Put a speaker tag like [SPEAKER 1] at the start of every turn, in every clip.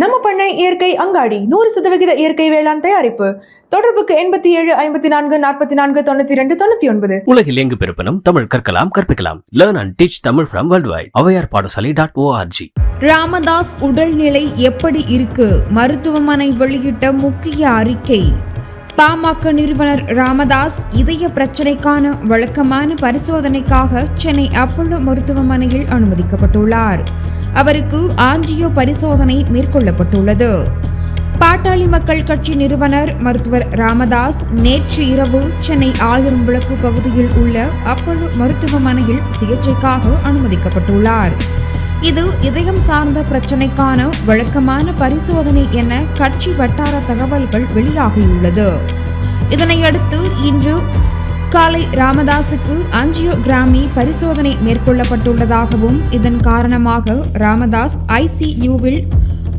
[SPEAKER 1] நம்ம பண்ணை இயற்கை அங்காடி நூறு சதவிகித இயற்கை வேளாண் தயாரிப்பு. தொடர்புக்கு எண்பத்தி ஏழு ஐம்பத்தி நான்கு நாற்பத்தி நான்கு தொண்ணூத்தி ரெண்டு தொண்ணூத்தி ஒன்பது.
[SPEAKER 2] உலகில் எங்கு பிறப்பினும் தமிழ் கற்கலாம் கற்பிக்கலாம். Learn and teach Tamil from world wide Avaiyar Padasalai dot ORG
[SPEAKER 3] Ramadoss உடல்நிலை எப்படி இருக்கு? மருத்துவமனை வெளியிட்ட முக்கிய அறிக்கை. பாமக நிறுவனர் ராமதாஸ் இதய பிரச்சனைக்கான வழக்கமான பரிசோதனைக்காக சென்னை அப்பல்லோ மருத்துவமனையில் அனுமதிக்கப்பட்டுள்ளார். அவருக்கு ஆஞ்சியோ பரிசோதனை மேற்கொள்ளப்பட்டுள்ளது. பாட்டாளி மக்கள் கட்சி நிறுவனர் மருத்துவர் ராமதாஸ் நேற்று இரவு சென்னை ஆயிரம் விளக்கு பகுதியில் உள்ள அப்பழு மருத்துவமனையில் சிகிச்சைக்காக அனுமதிக்கப்பட்டுள்ளார். இது இதயம் சார்ந்த பிரச்சனைக்கான வழக்கமான பரிசோதனை என கட்சி வட்டார தகவல்கள் வெளியாகியுள்ளது. இதனையடுத்து இன்று காலை ராமதாஸுக்கு அஞ்சியோகிராமி பரிசோதனை மேற்கொள்ளப்பட்டுள்ளதாகவும் இதன் காரணமாக ராமதாஸ் ஐசியூவில்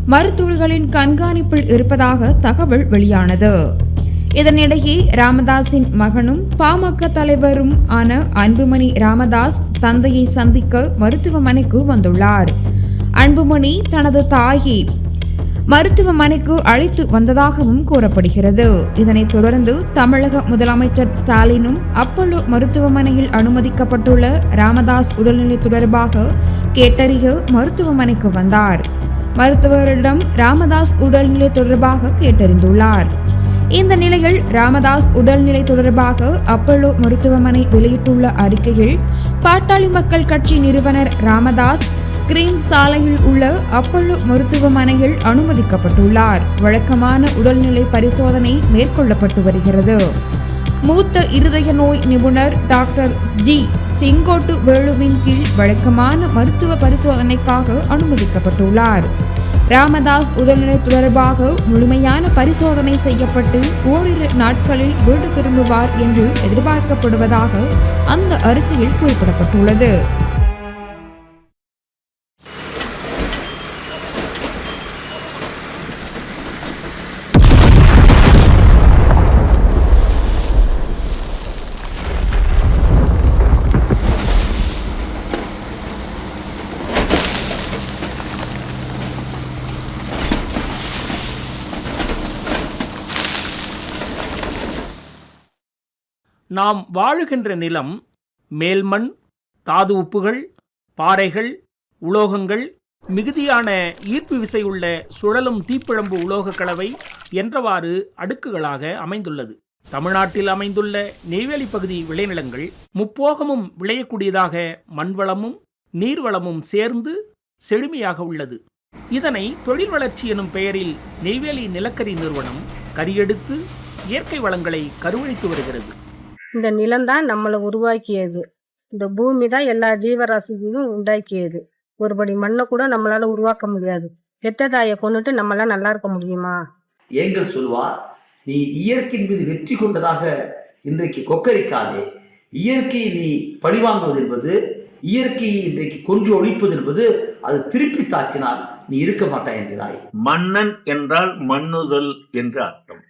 [SPEAKER 3] மருத்துவர்களின் கண்காணிப்பில் இருப்பதாக தகவல் வெளியானது. இதனிடையே ராமதாஸின் மகனும் பாமக தலைவரும் ஆன அன்புமணி ராமதாஸ் தந்தையை சந்திக்க மருத்துவமனைக்கு வந்துள்ளார். அன்புமணி தனது தாயை மருத்துவமனைக்கு அழைத்து வந்ததாகவும் கூறப்படுகிறது. இதனைத் தொடர்ந்து தமிழக முதலமைச்சர் ஸ்டாலினும் அப்பல்லோ மருத்துவமனையில் அனுமதிக்கப்பட்டுள்ள ராமதாஸ் உடல்நிலை தொடர்பாக கேட்டறிய மருத்துவமனைக்கு வந்தார். மருத்துவரிடம் ராமதாஸ் உடல்நிலை தொடர்பாக கேட்டறிந்துள்ளார். இந்த நிலையில் ராமதாஸ் உடல்நிலை தொடர்பாக அப்பல்லோ மருத்துவமனை வெளியிட்டுள்ள அறிக்கையில் பாட்டாளி மக்கள் கட்சி நிறுவனர் ராமதாஸ் கிரீம் சாலையில் உள்ள அப்பல்லோ மருத்துவமனையில் அனுமதிக்கப்பட்டுள்ளார். வழக்கமான உடல்நிலை பரிசோதனை மேற்கொள்ளப்பட்டு வருகிறது. மூத்த இருதய நோய் நிபுணர் டாக்டர் ஜி. செங்கோட்டு வேலுவின் கீழ் வழக்கமான மருத்துவ பரிசோதனைக்காக அனுமதிக்கப்பட்டுள்ளார். ராமதாஸ் உடல்நிலை தொடர்பாக முழுமையான பரிசோதனை செய்யப்பட்டு ஓரிரு நாட்களில் வீடு திரும்புவார் என்று எதிர்பார்க்கப்படுவதாக அந்த அறிக்கையில் குறிப்பிடப்பட்டுள்ளது.
[SPEAKER 4] நாம் வாழுகின்ற நிலம் மேல்மண் தாது உப்புகள் பாறைகள் உலோகங்கள் மிகுதியான ஈர்ப்பு விசை உள்ள சுழலும் தீப்பிழம்பு உலோகக் கலவை என்றவாறு அடுக்குகளாக அமைந்துள்ளது. தமிழ்நாட்டில் அமைந்துள்ள நெய்வேலி பகுதி விளைநிலங்கள் முப்போகமும் விளையக்கூடியதாக மண்வளமும் நீர்வளமும் சேர்ந்து செழுமையாக உள்ளது. இதனை தொழில் வளர்ச்சி எனும் பெயரில் நெய்வேலி நிலக்கரி நிறுவனம் கரியெடுத்து இயற்கை வளங்களை கருவழித்து வருகிறது.
[SPEAKER 5] இந்த நிலம்தான் நம்மளை உருவாக்கியது. இந்த பூமி தான் எல்லா ஜீவராசிகளையும் உண்டாக்கியது. ஒருபடி மண்ணை கூட நம்மளால உருவாக்க முடியாது. பெத்த தாயை கொண்டுட்டு நம்மளால நல்லா இருக்க முடியுமா?
[SPEAKER 6] ஏங்கல் சொல்வார் நீ இயற்கையின் மீது வெற்றி கொண்டதாக இன்றைக்கு கொக்கரிக்காதே. இயற்கையை நீ பழிவாங்குவது என்பது இயற்கையை இன்றைக்கு கொன்று ஒழிப்பது என்பது அது திருப்பி தாக்கினால் நீ இருக்க மாட்டாய் என்கிறாய்.
[SPEAKER 7] மன்னன் என்றால் மண்ணுதல் என்று அர்த்தம்.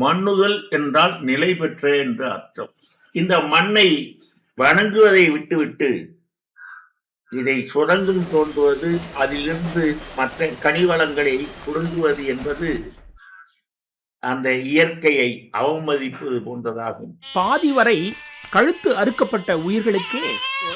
[SPEAKER 7] மண்ணுதல் என்றால் நிலை பெற்ற என்று அர்த்தம். இந்த மண்ணை வணங்குவதை விட்டுவிட்டு இதை சுரங்கம் தோன்றுவது அதிலிருந்து மற்ற கனிவளங்களை குடுங்குவது என்பது அந்த இயற்கையை அவமதிப்பது போன்றதாகும்.
[SPEAKER 4] பாதி வரை கழுத்து அறுக்கப்பட்ட உயிர்களுக்கே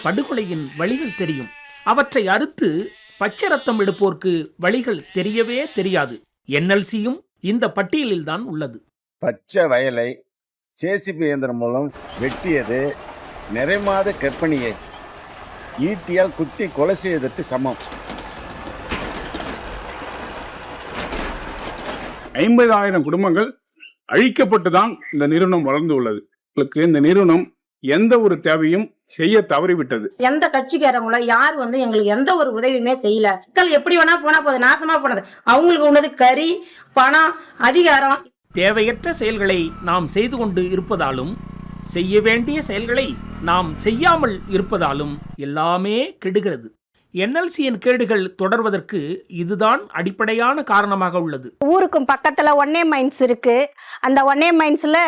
[SPEAKER 4] படுகொலையின் வழிகள் தெரியும். அவற்றை அறுத்து பச்சை ரத்தம் எடுப்போர்க்கு வழிகள் தெரியவே தெரியாது. என்எல்சியும் இந்த பட்டியலில்தான் உள்ளது.
[SPEAKER 8] பச்சை வயலை சேசிபி இயந்திரம் மூலம் வெட்டியது நிறைமாத கர்ப்பிணியை ஈட்டியால் குத்தி கொலை செய்வதற்கு சமம்.
[SPEAKER 9] ஐம்பதாயிரம் குடும்பங்கள் அழிக்கப்பட்டு தான் இந்த நிறுவனம் வளர்ந்து உள்ளது. உங்களுக்கு இந்த நிறுவனம் எந்த ஒரு தேவையும் செய்ய தவறிவிட்டது.
[SPEAKER 10] எந்த கட்சிக்காரங்களோ யார் வந்து எங்களுக்கு எந்த ஒரு உதவியுமே செய்யல. மக்கள் எப்படி வேணா போனா போகுது நாசமா போனது. அவங்களுக்கு உன்னது கறி பணம் அதிகாரம்.
[SPEAKER 4] தேவையற்ற செயல்களை நாம் செய்து கொண்டு இருப்பதாலும் செய்ய வேண்டிய செயல்களை நாம் செய்யாமல் இருப்பதாலும் எல்லாமே கெடுகிறது. என்எல்சியின் கேடுகள் தொடர்வதற்கு இதுதான் அடிப்படையான காரணமாக உள்ளது.
[SPEAKER 11] ஊருக்கும் பக்கத்தில் ஒன்னே மைன்ஸ் இருக்கு. அந்த ஒன்னே மைன்ஸில்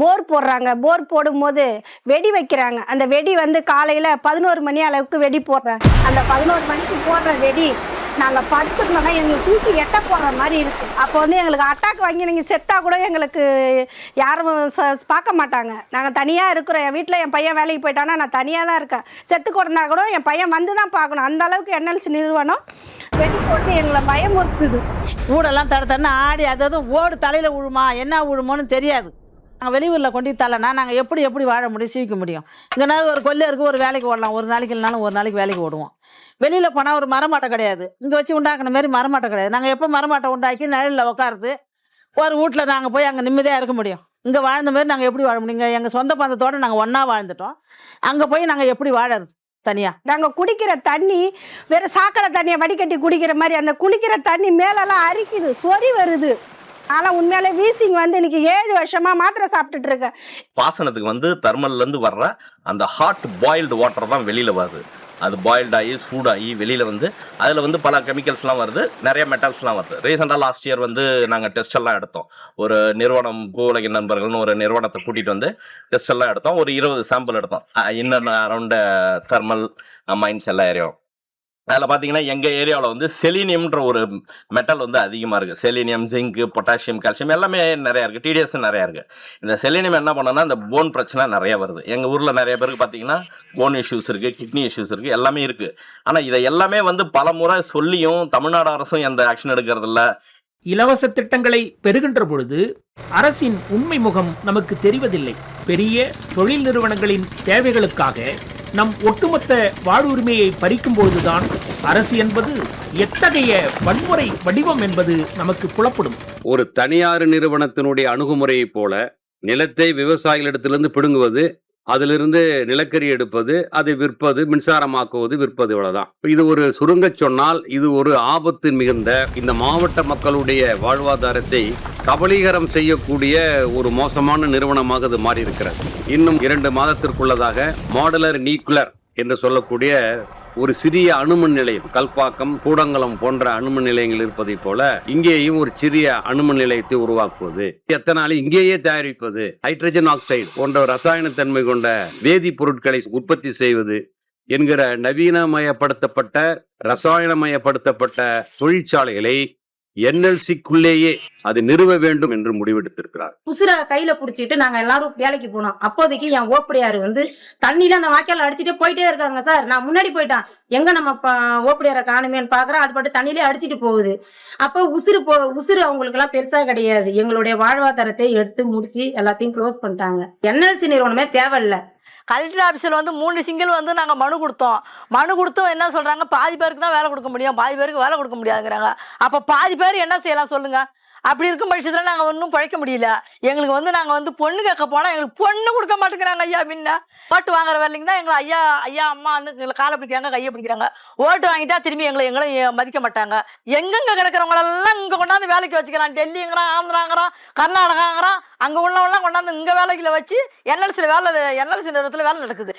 [SPEAKER 11] போர் போடுறாங்க. போர் போடும்போது வெடி வைக்கிறாங்க. அந்த வெடி வந்து காலையில் பதினோரு மணி அளவுக்கு வெடி போடுறாங்க. அந்த பதினோரு மணிக்கு போடுற வெடி நாங்கள் படுத்துருந்தோம்னா எங்களுக்கு தூக்கி எட்ட போடுற மாதிரி இருக்கு. அப்போ வந்து எங்களுக்கு அட்டாக் வாங்கி நீங்கள் செத்தாக கூட எங்களுக்கு யாரும் பார்க்க மாட்டாங்க. நாங்கள் தனியாக இருக்கிறோம். என் வீட்டில் என் பையன் வேலைக்கு போயிட்டானா நான் தனியாக தான் இருக்கேன். செத்து கொடுத்தா கூட என் பையன் வந்து தான் பார்க்கணும். அந்த அளவுக்கு என்எல்சி நிறுவனம் வெடி போட்டு எங்களை பயமுறுத்துது.
[SPEAKER 12] ஊடெல்லாம் தட ஆடி அதாவது ஓடு தலையில் விழுமா? என்ன விழுமோன்னு தெரியாது. நாங்கள் வெளியூரில் கொண்டு தரலன்னா நாங்கள் எப்படி எப்படி வாழ முடியும் சீவிக்க முடியும். இங்கேனா ஒரு கொல்லை இருக்குது ஒரு வேலைக்கு ஓடலாம். ஒரு நாளைக்கு இல்லைனாலும் ஒரு நாளைக்கு வேலைக்கு ஓடுவோம். வெளியில் போனால் ஒரு மரமாட்டை கிடையாது. இங்கே வச்சு உண்டாக்குன மாதிரி மரமாட்டை கிடையாது. நாங்கள் எப்போ மரமாட்டை உண்டாக்கி நிழலில் உட்காருது ஒரு வீட்டில் நாங்கள் போய் அங்கே நிம்மதியாக இருக்க முடியும். இங்கே வாழ்ந்த மாதிரி நாங்கள் எப்படி வாழ முடியும்? இங்கே எங்கள் சொந்த பந்தத்தோடு நாங்கள் ஒன்றா வாழ்ந்துட்டோம். அங்கே போய் நாங்கள் எப்படி வாழறது தனியாக
[SPEAKER 11] நாங்கள் குடிக்கிற தண்ணி வேற சாக்கடை தண்ணியை வடிகட்டி குடிக்கிற மாதிரி அந்த குளிக்கிற தண்ணி மேலெல்லாம் அரிக்குது சொறி வருது. ஆனால் உண்மையாலே வீசிங் வந்து இன்னைக்கு ஏழு வருஷமா மாத்திரை சாப்பிட்டுட்டு இருக்கேன்
[SPEAKER 13] பாசனத்துக்கு வந்து thermal-ல இருந்து வர்ற அந்த ஹாட் பாயில்டு வாட்டர் தான் வெளியில் வருது. அது பாயில்ட் ஆகி சூடாகி வெளியில் வந்து அதில் வந்து பல கெமிக்கல்ஸ்லாம் வருது. நிறைய மெட்டல்ஸ்லாம் வருது. ரீசெண்டாக லாஸ்ட் இயர் வந்து நாங்கள் டெஸ்ட் எல்லாம் எடுத்தோம். ஒரு நிறுவனம் பூலக நண்பர்கள்னு ஒரு நிறுவனத்தை கூட்டிகிட்டு வந்து டெஸ்ட் எல்லாம் எடுத்தோம். ஒரு இருபது சாம்பிள் எடுத்தோம். இன்னும் அரௌண்ட் தெர்மல் மைண்ட்ஸ் எல்லாம் ஏரியாவும் அதில் பார்த்தீங்கன்னா எங்கள் ஏரியாவில் வந்து செலினியம்ன்ற ஒரு மெட்டல் வந்து அதிகமாக இருக்குது செலினியம் ஜிங்க் பொட்டாசியம் கால்சியம் எல்லாமே நிறையா இருக்குது டிடிஎஸ் நிறையா இருக்குது இந்த செலினியம் என்ன பண்ணோன்னா இந்த போன் பிரச்சனை நிறையா வருது. எங்கள் ஊரில் நிறைய பேருக்கு பார்த்தீங்கன்னா போன் இஷ்யூஸ் இருக்குது கிட்னி இஷ்யூஸ் இருக்குது எல்லாமே இருக்குது ஆனால் இதை எல்லாமே வந்து பல முறை சொல்லியும் தமிழ்நாடு அரசும் எந்த ஆக்ஷன் எடுக்கிறதில்ல.
[SPEAKER 4] இலவச திட்டங்களை பெறுகின்ற பொழுது அரசின் உண்மை முகம் நமக்கு தெரிவதில்லை. பெரிய தொழில் நிறுவனங்களின் தேவைகளுக்காக நம் ஒட்டுமொத்த வாழ்வுரிமையை பறிக்கும் பொழுதுதான் அரசு என்பது எத்தகைய வன்முறை வடிவம் என்பது நமக்கு புலப்படும்.
[SPEAKER 14] ஒரு தனியார் நிறுவனத்தினுடைய அணுகுமுறையைப் போல நிலத்தை விவசாயிகளிடத்திலிருந்து பிடுங்குவது அதிலிருந்து நிலக்கரி எடுப்பது அதை விற்பது மின்சாரமாக்குவது விற்பது இவ்வளவுதான். இது ஒரு சுருங்கச் சொன்னால் இது ஒரு ஆபத்து மிகுந்த இந்த மாவட்ட மக்களுடைய வாழ்வாதாரத்தை கபலீகரம் செய்யக்கூடிய ஒரு மோசமான நிறுவனமாக இது மாறி இருக்கிறது இன்னும் இரண்டு மாதத்திற்குள்ளதாக மாடலர் நியூக்ளர் என்று சொல்லக்கூடிய ஒரு சிறிய அணுமின் நிலையம் கல்பாக்கம் கூடங்குளம் போன்ற அணுமின் நிலையங்கள் இருப்பதைப் போல இங்கேயும் ஒரு சிறிய அணுமின் நிலையத்தை உருவாக்குவது. எத்தனாலும் இங்கேயே தயாரிப்பது? ஹைட்ரஜன் ஆக்சைடு போன்ற ரசாயன தன்மை கொண்ட வேதிப்பொருட்களை உற்பத்தி செய்வது என்கிற நவீனமயப்படுத்தப்பட்ட ரசாயனமயப்படுத்தப்பட்ட தொழிற்சாலைகளை என்எல்சிக்குள்ளேயே அது நிறுவ வேண்டும் என்று முடிவெடுத்திருக்கிறார்.
[SPEAKER 10] உசுர கையில புடிச்சிட்டு நாங்க எல்லாரும் வேலைக்கு போனோம். அப்போதைக்கு என் ஓப்படியாரு வந்து தண்ணியில அந்த வாய்க்கால் அடிச்சுட்டு போயிட்டே இருக்காங்க சார். நான் முன்னாடி போயிட்டான். எங்க நம்ம ப- ஓப்படியாரை காணுமேன்னு பாக்குறோம் அது பாட்டு தண்ணியிலே அடிச்சுட்டு போகுது. அப்போ உசுறு போ உசுறு அவங்களுக்கு எல்லாம் பெருசா கிடையாது. எங்களுடைய வாழ்வாதாரத்தை எடுத்து முடிச்சு எல்லாத்தையும் க்ளோஸ் பண்ணிட்டாங்க. என்எல்சி நிறுவனமே தேவையில்ல.
[SPEAKER 12] கலெக்டர் ஆஃபீஸில் வந்து மூணு சிங்கிள் வந்து நாங்கள் மனு கொடுத்தோம். மனு கொடுத்தோம் என்ன சொல்கிறாங்க பாதி பேருக்கு தான் வேலை கொடுக்க முடியும். பாதி பேருக்கு வேலை கொடுக்க முடியாதுங்கிறாங்க. அப்போ பாதி பேர் என்ன செய்யலாம் சொல்லுங்கள் அப்படி இருக்கும் பட்சத்தில் நாங்கள் ஒன்றும் பழைக்க முடியல. எங்களுக்கு வந்து நாங்கள் வந்து பொண்ணு கேட்க போனால் எங்களுக்கு பொண்ணு கொடுக்க மாட்டேங்கிறாங்க ஐயா முன்ன. ஓட்டு வாங்குற வரலைங்க தான் எங்களை ஐயா ஐயா அம்மான்னு எங்களை காலை பிடிக்கிறாங்க கையை பிடிக்கிறாங்க. ஓட்டு வாங்கிட்டா திரும்பி எங்களை எங்களை மதிக்க மாட்டாங்க. எங்கெங்கே கிடக்கிறவங்களெல்லாம் இங்கே கொண்டாந்து வேலைக்கு வச்சுக்கிறான். டெல்லிங்கிறான் ஆந்திராங்கிறான் கர்நாடகாங்கிறான். அங்கே உள்ளவெல்லாம் கொண்டாந்து இங்கே வேலைக்கில் வச்சு என்எல்சியில் வேலை என்எல்சி நிறுவனத்தில் வேலை நடக்குது.